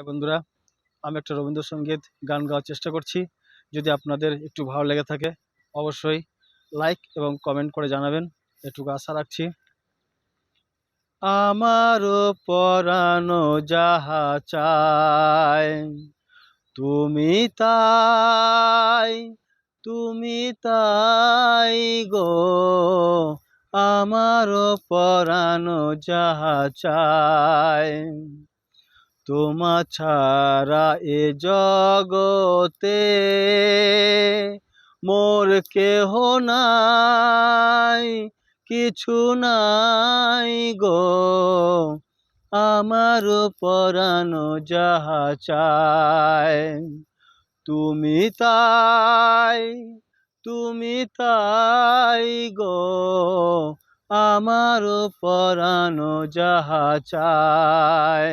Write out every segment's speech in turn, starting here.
হ্যাঁ বন্ধুরা, আমি একটা রবীন্দ্রসঙ্গীত গান গাওয়ার চেষ্টা করছি। যদি আপনাদের একটু ভালো লেগে থাকে, অবশ্যই লাইক এবং কমেন্ট করে জানাবেন। এটুকু আশা রাখছি। আমারও পরানো যাহা চায় তুমি তাই তুমি তাই গো। আমারও পরানো যাহা চায় তোমা ছাড়া এ জগতে মোর কেহ নাই, কিছু নাই গো। আমার পরানো যাহা চায় তুমি তাই তুমি তাই গো। আমার পরানো যাহা চায়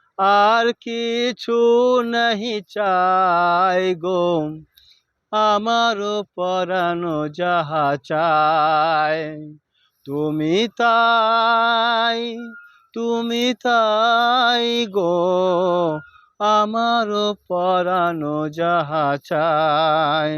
আর কিছু নাহি চাই গো। আমার পরানো যাহা চায় তুমি তাই তুমি তাই গো। আমার পরানো যাহা চায়